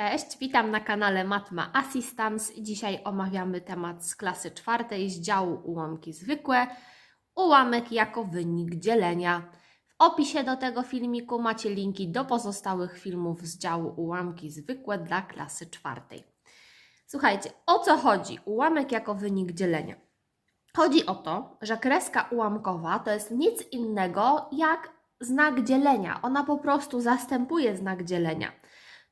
Cześć, witam na kanale Matma Assistance. Dzisiaj omawiamy temat z klasy czwartej z działu ułamki zwykłe. Ułamek jako wynik dzielenia. W opisie do tego filmiku macie linki do pozostałych filmów z działu ułamki zwykłe dla klasy czwartej. Słuchajcie, o co chodzi? Ułamek jako wynik dzielenia. Chodzi o to, że kreska ułamkowa to jest nic innego jak znak dzielenia. Ona po prostu zastępuje znak dzielenia.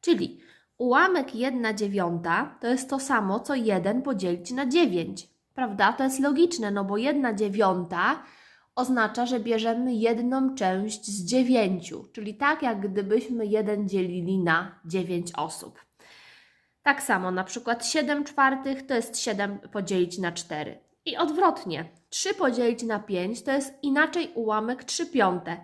Czyli ułamek 1 dziewiąta to jest to samo, co 1 podzielić na 9. Prawda? To jest logiczne, no bo 1 dziewiąta oznacza, że bierzemy jedną część z 9, czyli tak jak gdybyśmy 1 dzielili na 9 osób. Tak samo, na przykład 7 czwartych to jest 7 podzielić na 4. I odwrotnie, 3 podzielić na 5 to jest inaczej ułamek 3 piąte.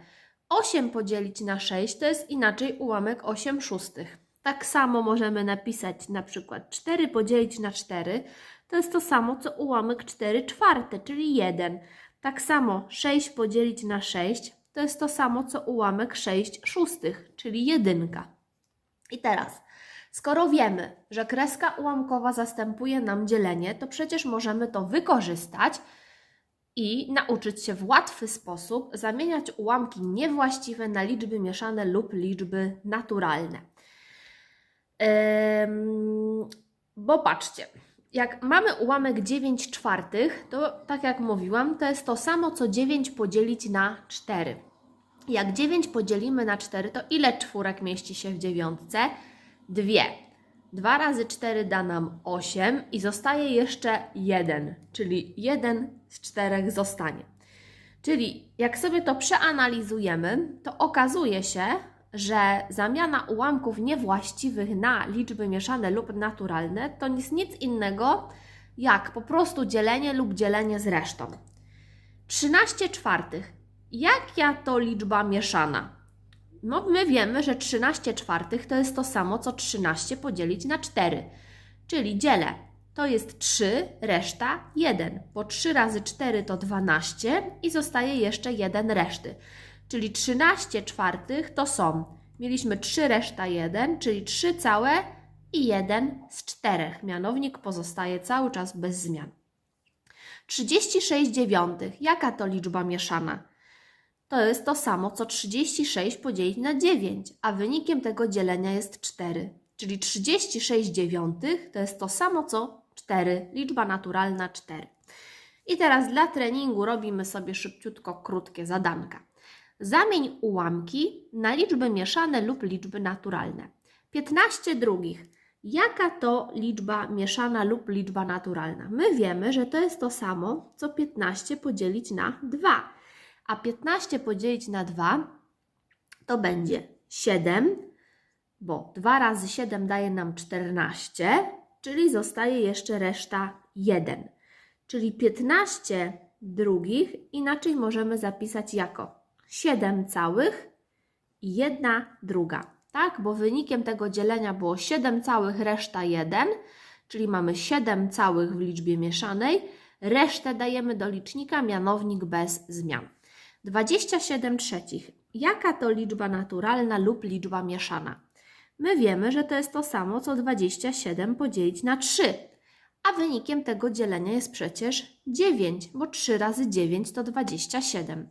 8 podzielić na 6 to jest inaczej ułamek 8 szóstych. Tak samo możemy napisać na przykład 4 podzielić na 4 to jest to samo co ułamek 4 czwarte, czyli 1. Tak samo 6 podzielić na 6 to jest to samo co ułamek 6 szóstych, czyli 1. I teraz, skoro wiemy, że kreska ułamkowa zastępuje nam dzielenie, to przecież możemy to wykorzystać i nauczyć się w łatwy sposób zamieniać ułamki niewłaściwe na liczby mieszane lub liczby naturalne. Bo patrzcie, jak mamy ułamek 9 czwartych, to tak jak mówiłam, to jest to samo co 9 podzielić na 4. Jak 9 podzielimy na 4, to ile czwórek mieści się w dziewiątce? Dwie. 2 razy 4 da nam 8 i zostaje jeszcze 1, czyli 1 z 4 zostanie. Czyli jak sobie to przeanalizujemy, to okazuje się, że zamiana ułamków niewłaściwych na liczby mieszane lub naturalne to jest nic innego jak po prostu dzielenie lub dzielenie z resztą. 13 czwartych. Jaka to liczba mieszana? No, my wiemy, że 13 czwartych to jest to samo, co 13 podzielić na 4. Czyli dzielę. To jest 3, reszta 1. Bo 3 razy 4 to 12 i zostaje jeszcze 1 reszty. Czyli 13 czwartych to są. Mieliśmy 3 reszta 1, czyli 3 całe i 1 z 4. Mianownik pozostaje cały czas bez zmian. 36 dziewiątych. Jaka to liczba mieszana? to jest to samo, co 36 podzielić na 9, a wynikiem tego dzielenia jest 4. Czyli 36 dziewiątych to jest to samo, co 4, liczba naturalna 4. I teraz dla treningu robimy sobie szybciutko krótkie zadanka. Zamień ułamki na liczby mieszane lub liczby naturalne. 15 drugich. Jaka to liczba mieszana lub liczba naturalna? My wiemy, że to jest to samo, co 15 podzielić na 2 a 15 podzielić na 2 to będzie 7, bo 2 razy 7 daje nam 14, czyli zostaje jeszcze reszta 1. Czyli 15 drugich inaczej możemy zapisać jako 7 całych i 1 druga. Tak, bo wynikiem tego dzielenia było 7 całych, reszta 1, czyli mamy 7 całych w liczbie mieszanej, resztę dajemy do licznika, mianownik bez zmian. 27 trzecich. Jaka to liczba naturalna lub liczba mieszana? My wiemy, że to jest to samo, co 27 podzielić na 3. A wynikiem tego dzielenia jest przecież 9, bo 3 razy 9 to 27.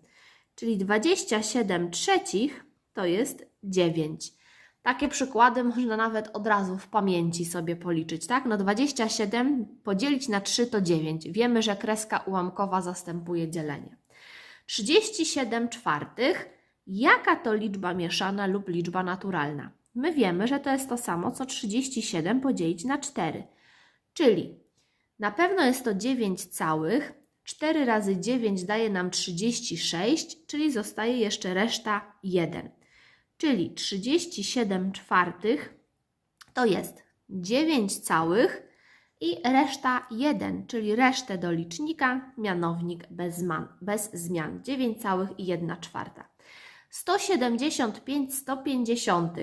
Czyli 27 trzecich to jest 9. Takie przykłady można nawet od razu w pamięci sobie policzyć, tak? No 27 podzielić na 3 to 9. Wiemy, że kreska ułamkowa zastępuje dzielenie. 37 czwartych. Jaka to liczba mieszana lub liczba naturalna? My wiemy, że to jest to samo, co 37 podzielić na 4. Czyli na pewno jest to 9 całych. 4 razy 9 daje nam 36, czyli zostaje jeszcze reszta 1. Czyli 37 czwartych to jest 9 całych i reszta 1, czyli resztę do licznika, mianownik bez zmian, bez zmian 9 całych i 1 czwarta. 175 150.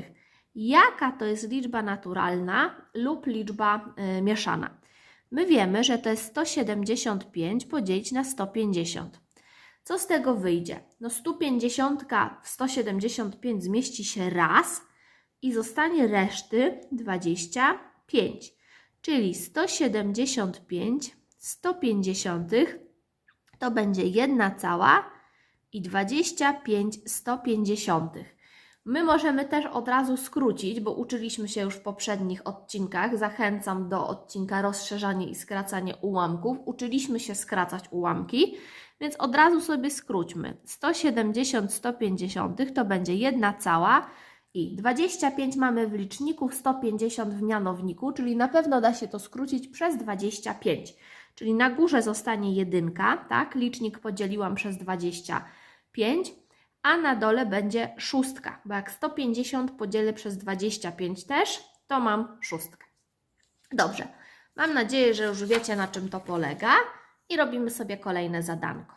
Jaka to jest liczba naturalna lub liczba y, mieszana? My wiemy, że to jest 175 podzielić na 150. Co z tego wyjdzie? No 150 w 175 zmieści się raz, i zostanie reszty 25, czyli 175 150 to będzie 1 cała i 25 150. My możemy też od razu skrócić, bo uczyliśmy się już w poprzednich odcinkach. Zachęcam do odcinka rozszerzanie i skracanie ułamków. Uczyliśmy się skracać ułamki, więc od razu sobie skróćmy. 170 150 to będzie 1 cała i 25 mamy w liczniku, 150 w mianowniku, czyli na pewno da się to skrócić przez 25. Czyli na górze zostanie jedynka, tak? Licznik podzieliłam przez 25, a na dole będzie szóstka, bo jak 150 podzielę przez 25 też, to mam szóstkę. Dobrze, mam nadzieję, że już wiecie na czym to polega i robimy sobie kolejne zadanko.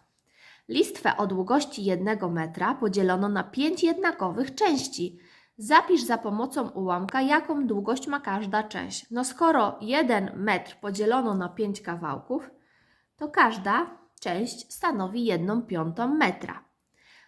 Listwę o długości 1 metra podzielono na 5 jednakowych części. Zapisz za pomocą ułamka, jaką długość ma każda część. No skoro 1 metr podzielono na 5 kawałków, to każda część stanowi 1 piątą metra.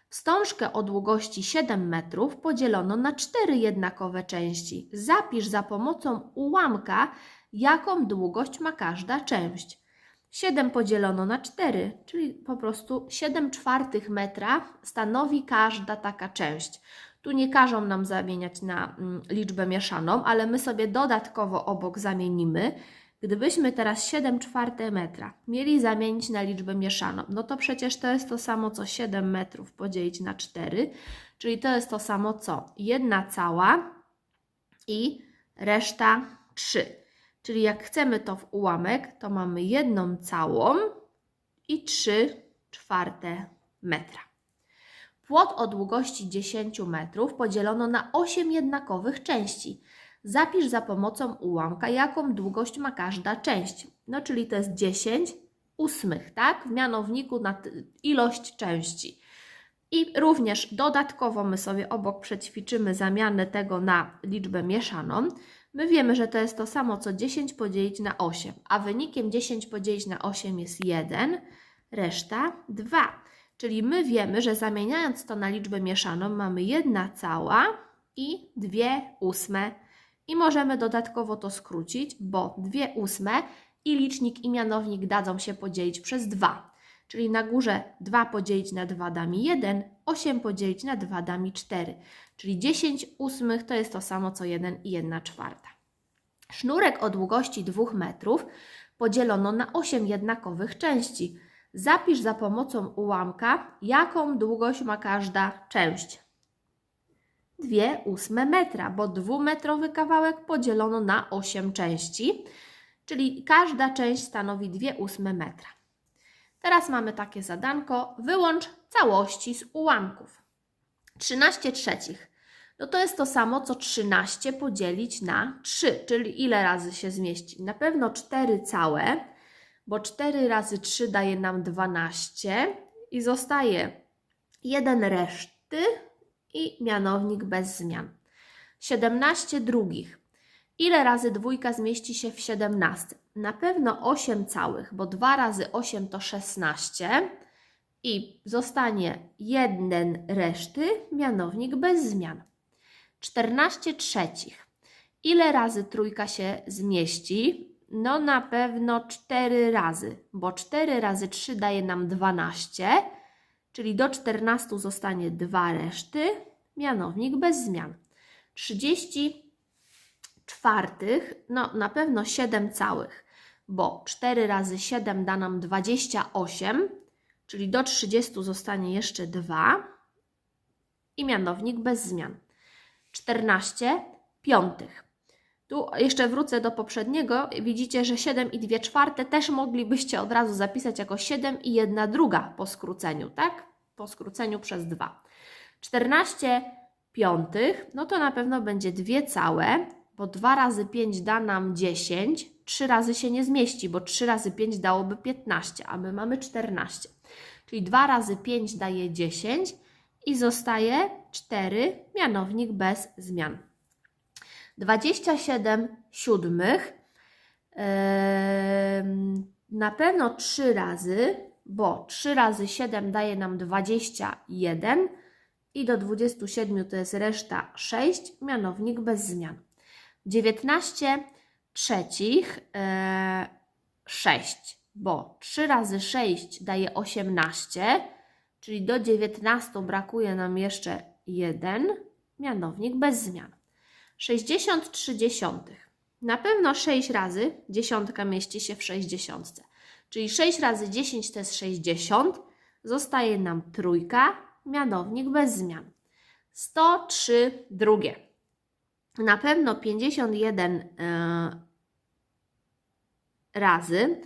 Wstążkę o długości 7 metrów podzielono na 4 jednakowe części. Zapisz za pomocą ułamka, jaką długość ma każda część. 7 podzielono na 4, czyli po prostu 7 czwartych metra stanowi każda taka część. Tu nie każą nam zamieniać na mm, liczbę mieszaną, ale my sobie dodatkowo obok zamienimy. Gdybyśmy teraz 7 czwarte metra mieli zamienić na liczbę mieszaną, no to przecież to jest to samo co 7 metrów podzielić na 4, czyli to jest to samo co 1 cała i reszta 3. Czyli jak chcemy to w ułamek, to mamy jedną całą i 3 czwarte metra. Płot o długości 10 metrów podzielono na 8 jednakowych części. Zapisz za pomocą ułamka, jaką długość ma każda część. No, czyli to jest 10 ósmych, tak? W mianowniku na ilość części. I również dodatkowo my sobie obok przećwiczymy zamianę tego na liczbę mieszaną. My wiemy, że to jest to samo co 10 podzielić na 8, a wynikiem 10 podzielić na 8 jest 1, reszta 2. Czyli my wiemy, że zamieniając to na liczbę mieszaną mamy 1 cała i 2 ósme. I możemy dodatkowo to skrócić, bo 2 ósme i licznik i mianownik dadzą się podzielić przez 2. Czyli na górze 2 podzielić na 2 da mi 1, 8 podzielić na 2 da mi 4. Czyli 10 ósmych to jest to samo co 1 i 1 czwarta. Sznurek o długości 2 metrów podzielono na 8 jednakowych części. Zapisz za pomocą ułamka, jaką długość ma każda część. 2 ósme metra, bo dwumetrowy kawałek podzielono na 8 części, czyli każda część stanowi 2 ósme metra. Teraz mamy takie zadanko, wyłącz całości z ułamków. 13 trzecich. No to jest to samo, co 13 podzielić na 3, czyli ile razy się zmieści? Na pewno 4 całe, bo 4 razy 3 daje nam 12 i zostaje 1 reszty i mianownik bez zmian. 17 drugich. Ile razy dwójka zmieści się w 17? Na pewno 8 całych, bo 2 razy 8 to 16 i zostanie 1 reszty, mianownik bez zmian. 14 trzecich. Ile razy trójka się zmieści? No na pewno 4 razy, bo 4 razy 3 daje nam 12, czyli do 14 zostanie 2 reszty, mianownik bez zmian. 30 czwartych, no na pewno 7 całych, bo 4 razy 7 da nam 28, czyli do 30 zostanie jeszcze 2 i mianownik bez zmian. 14 piątych. Tu jeszcze wrócę do poprzedniego. Widzicie, że 7 i 2 czwarte też moglibyście od razu zapisać jako 7 i 1 druga po skróceniu, tak? Po skróceniu przez 2. 14 piątych, no to na pewno będzie 2 całe, bo 2 razy 5 da nam 10, 3 razy się nie zmieści, bo 3 razy 5 dałoby 15, a my mamy 14. Czyli 2 razy 5 daje 10 i zostaje 4, mianownik bez zmian. 27 siódmych na pewno 3 razy, bo 3 razy 7 daje nam 21 i do 27 to jest reszta 6, mianownik bez zmian. 19 trzecich e, 6, bo 3 razy 6 daje 18, czyli do 19 brakuje nam jeszcze 1, mianownik bez zmian. 63 dziesiątych. Na pewno 6 razy dziesiątka mieści się w 60. Czyli 6 razy 10 to jest 60. Zostaje nam trójka, mianownik bez zmian. 103 drugie. Na pewno 51 e, razy,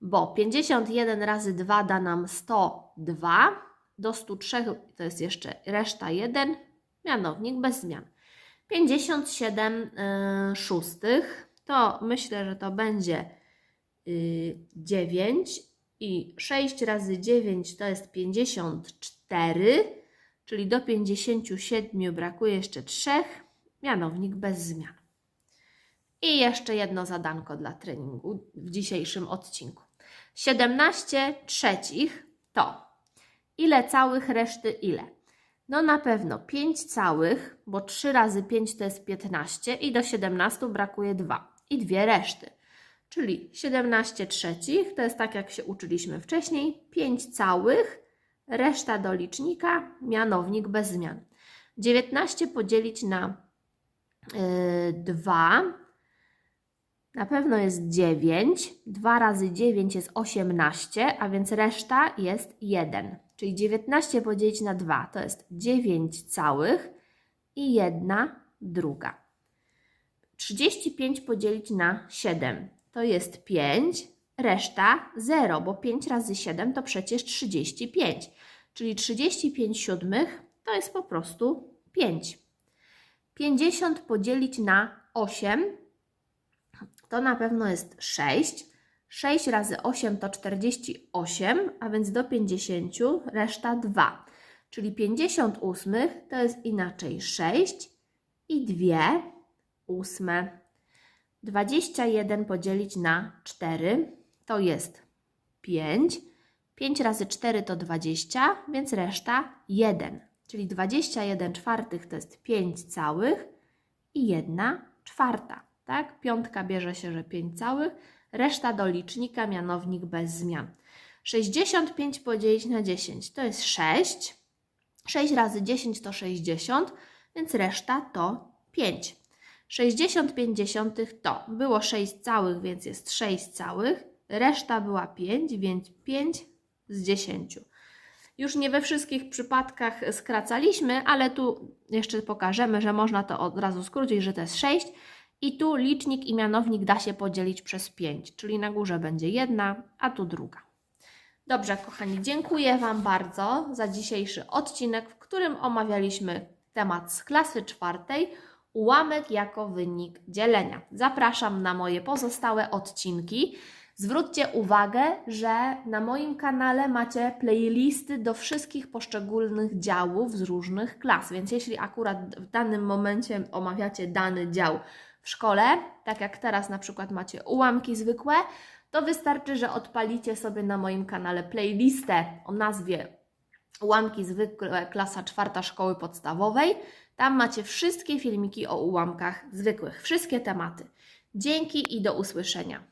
bo 51 razy 2 da nam 102. Do 103 to jest jeszcze reszta 1, mianownik bez zmian. 57 y, szóstych, to myślę, że to będzie y, 9 i 6 razy 9 to jest 54, czyli do 57 brakuje jeszcze 3, mianownik bez zmian. I jeszcze jedno zadanko dla treningu w dzisiejszym odcinku. 17 trzecich to ile całych, reszty ile? No na pewno 5 całych, bo 3 razy 5 to jest 15 i do 17 brakuje 2 i dwie reszty. Czyli 17 trzecich to jest tak jak się uczyliśmy wcześniej, 5 całych, reszta do licznika, mianownik bez zmian. 19 podzielić na yy, 2 na pewno jest 9. 2 razy 9 jest 18, a więc reszta jest 1. Czyli 19 podzielić na 2 to jest 9 całych i 1 druga. 35 podzielić na 7 to jest 5, reszta 0, bo 5 razy 7 to przecież 35. Czyli 35 siódmych to jest po prostu 5. 50 podzielić na 8 to na pewno jest 6. 6 razy 8 to 48, a więc do 50 reszta 2. Czyli 58 to jest inaczej 6 i 2 ósme. 21 podzielić na 4 to jest 5. 5 razy 4 to 20, więc reszta 1. Czyli 21 czwartych to jest 5 całych i 1 czwarta. Tak? Piątka bierze się, że 5 całych, reszta do licznika, mianownik bez zmian. 65 podzielić na 10 to jest 6. 6 razy 10 to 60, więc reszta to 5. 65 dziesiątych to było 6 całych, więc jest 6 całych. Reszta była 5, więc 5 z 10. Już nie we wszystkich przypadkach skracaliśmy, ale tu jeszcze pokażemy, że można to od razu skrócić, że to jest 6. I tu licznik i mianownik da się podzielić przez 5, czyli na górze będzie jedna, a tu druga. Dobrze, kochani, dziękuję Wam bardzo za dzisiejszy odcinek, w którym omawialiśmy temat z klasy czwartej ułamek jako wynik dzielenia. Zapraszam na moje pozostałe odcinki. Zwróćcie uwagę, że na moim kanale macie playlisty do wszystkich poszczególnych działów z różnych klas, więc jeśli akurat w danym momencie omawiacie dany dział w szkole, tak jak teraz na przykład macie ułamki zwykłe, to wystarczy, że odpalicie sobie na moim kanale playlistę o nazwie Ułamki zwykłe, klasa czwarta szkoły podstawowej. Tam macie wszystkie filmiki o ułamkach zwykłych, wszystkie tematy. Dzięki i do usłyszenia.